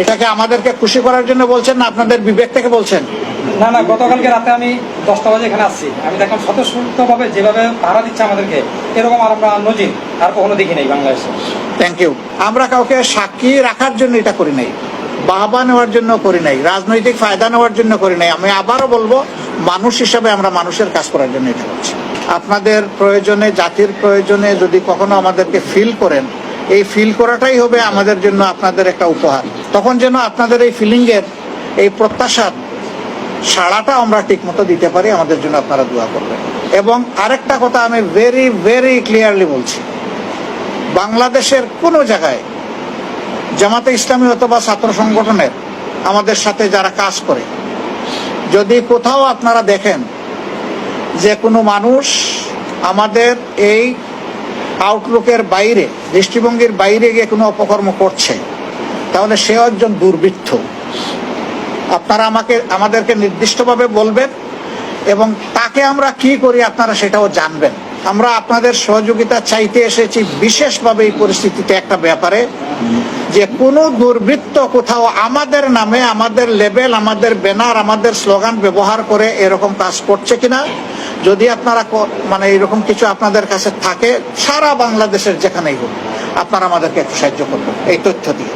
এটাকে আমাদেরকে খুশি করার জন্য বলছেন না আপনাদের বিবেক থেকে বলছেন? না না গতকালকে রাতে আমি দশটা বাজে এখানে আসছি। আমি দেখলাম স্বতঃস্ফূর্ত ভাবে যেভাবে ভাড়া দিচ্ছে আমাদেরকে এরকম আর আমরা নজির আর কখনো দেখি নাই বাংলাদেশে। থ্যাংক ইউ আমরা কাউকে সাক্ষী রাখার জন্য এটা করি নাই বাহবা নেওয়ার জন্য করি নাই রাজনৈতিক ফায়দা নেওয়ার জন্য করি নাই। আমি আবারও বলব মানুষ হিসাবে আমরা মানুষের কাজ করার জন্য এটা করছি। আপনাদের প্রয়োজনে জাতির প্রয়োজনে যদি কখনো আমাদেরকে ফিল করেন এই ফিল করাটাই হবে আমাদের জন্য আপনাদের একটা উপহার। তখন যেন আপনাদের এই ফিলিংয়ের এই প্রত্যাশার সাড়াটা আমরা ঠিক মতো দিতে পারি, আমাদের জন্য আপনারা দোয়া করবেন। এবং আরেকটা কথা আমি ভেরি ভেরি ক্লিয়ারলি বলছি। বাংলাদেশের কোনো জায়গায় জামাতে ইসলামী অথবা ছাত্র সংগঠনের আমাদের সাথে যারা কাজ করে, যদি কোথাও আপনারা দেখেন যে কোনো মানুষ আমাদের এই আউটলুকের বাইরে, দৃষ্টিভঙ্গির বাইরে গিয়ে কোনো অপকর্ম করছে তাহলে সে একজন দুর্বৃত্ত। আপনারা আমাকে, আমাদেরকে নির্দিষ্টভাবে বলবেন এবং তাকে আমরা কি করি আপনারা সেটাও জানবেন। আমরা আপনাদের সহযোগিতা চাইতে এসেছি বিশেষভাবে এই পরিস্থিতিতে একটা ব্যাপারে যে কোনো দুর্বৃত্ত কোথাও আমাদের নামে, আমাদের লেবেল আমাদের ব্যানার আমাদের স্লোগান ব্যবহার করে এরকম কাজ করছে কিনা, যদি আপনারা মানে এরকম কিছু আপনাদের কাছে থাকে, সারা বাংলাদেশের যেখানেই হোক, আপনারা আমাদেরকে একটু সাহায্য করবেন, এই তথ্য দিয়ে।